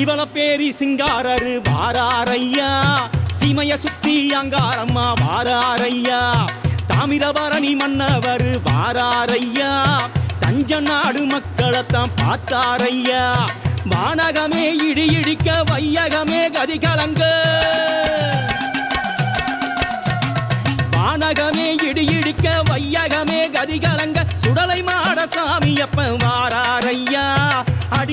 சிவலப்பேரி சிங்காரரு வாராரையா. சீமைய சுத்தி அங்காரம்மா வாராரையா. தாமிரபரணி மன்னவர் வாராரையா. தஞ்ச நாடு மக்களைத்தான் பார்த்தாரையா. வானகமே இடி இடிக்க வையகமே கதி கலங்க. வானகமே இடி இடிக்க வையகமே கதி கலங்க. சுடலை மாட சாமி அப்ப வாராரையா.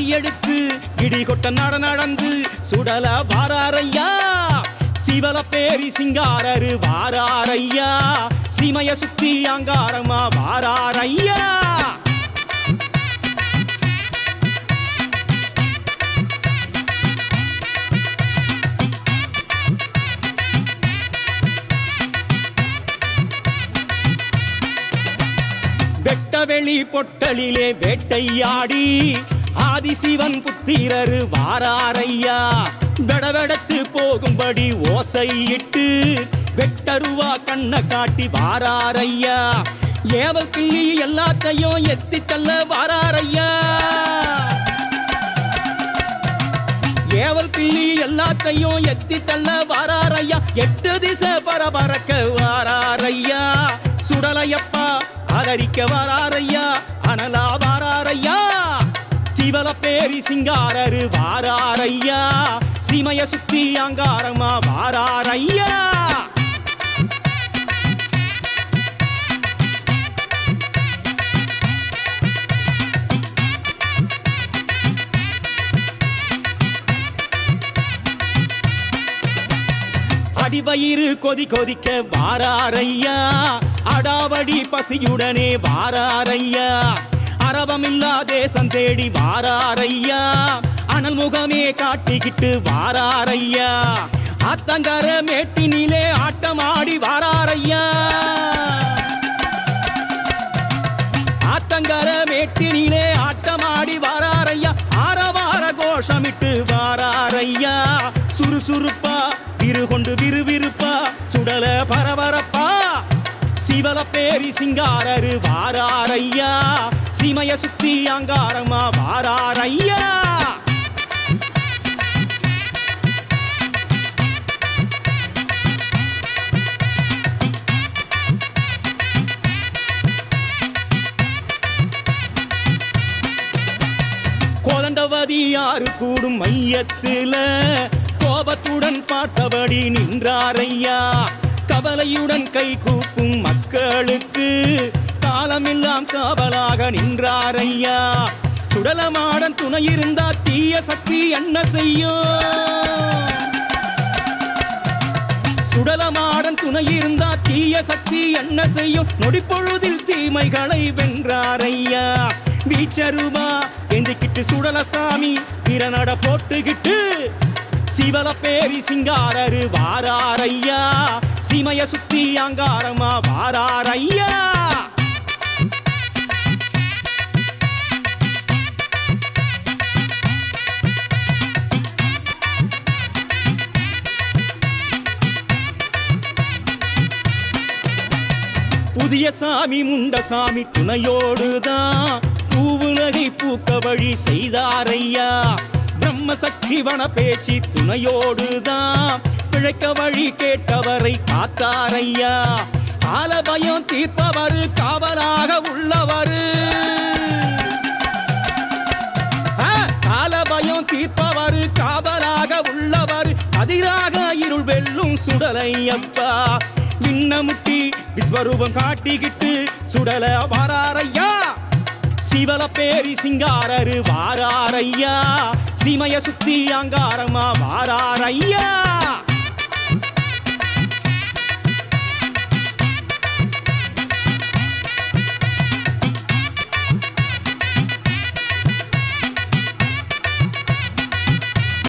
எடுத்து இடி கொட்ட நட நடந்து சுடல வாராரையா சிவல பேரி சிங்காரரு வாராரையா சிமய சுத்தி அங்காரமா வாராரையா வெட்டவெளி பொட்டலிலே வேட்டையாடி. ஆதிசிவன் புத்திரரு வாராரையா. வெடவெடத்து போகும்படி ஓசையிட்டு வெட்டருவா கண்ண காட்டி வாராரையா. ஏவல் கிள்ளி எல்லாத்தையும் எத்தி தள்ள வாராரையா. ஏவல் கிள்ளி எல்லாத்தையும் எத்தி தள்ள வாராரையா. எட்டு திசை பரபரக்க வாராரையா. சுடலையப்பா ஆதரிக்க வாராரையா. அனலா வாராரையா. பேரி சிங்காரரு வாராரையா சீமைய சுத்தி அங்காரமா வாராரையா அடிவயிறு கொதி கொதிக்க வாராரையா அடாவடி பசியுடனே வாராரையா அரவமில்லா தேசம் தேடி வாராரையா அனல் முகமே காட்டிக்கிட்டு வாராரையா ஆத்தங்கர மேட்டினிலே ஆட்டமாடி வாராரையா ஆத்தங்கர மேட்டினிலே ஆட்டமாடி வாராரையா ஆரவார கோஷமிட்டு வாராரையா சுறுசுறுப்பா விருகொண்டு விறுவிறுப்பா. சுடல பரபரப்பா. சிவல பேரி சிங்காரரு வாராரையா சீமைய சுத்தி அங்காரமா வாராரையா கோதண்டவதி யாரு கூடும் மையத்துல கோபத்துடன் பார்த்தபடி நின்றாரையா கவலையுடன் கை கூப்பும் மக்களுக்கு காலமெல்லாம் காவலாக நின்றாரையா? சுடலமாடன் துணை இருந்தா தீய சக்தி என்ன செய்யும் சுடலமாடன் துணை இருந்தா தீய சக்தி என்ன செய்யும் நொடிப்பொழுதில் தீமைகளை வென்றாரையா? வீச்சருமா? எந்திக்கிட்டு சுடலசாமி வீரநட போட்டுக்கிட்டு சிவல பேரி சிங்காரரு வாராரையா சீமைய சுத்தி அங்காரமா வாராரையா புதிய சாமி முண்ட சாமி துணையோடுதான். பூவுலகை பூக்க வழி செய்தாரையா பிரம்ம சக்தி வன பேச்சு துணையோடுதான். பிழைக்க வழி கேட்டவரை காத்தாரையா. கால பயம் தீர்ப்பவர் காவலாக உள்ளவர். கால பயம் தீர்ப்பவர் காவலாக உள்ளவர். அதிராக இருள் வெல்லும் சுடலையப்பா. முட்டி விஸ்வரூபம் காட்டிக்கிட்டு சுடல வாராரையா. சிவல பேரி சிங்காரரு வாராரையா. சீமைய சுத்தி அங்காரமா வாராரையா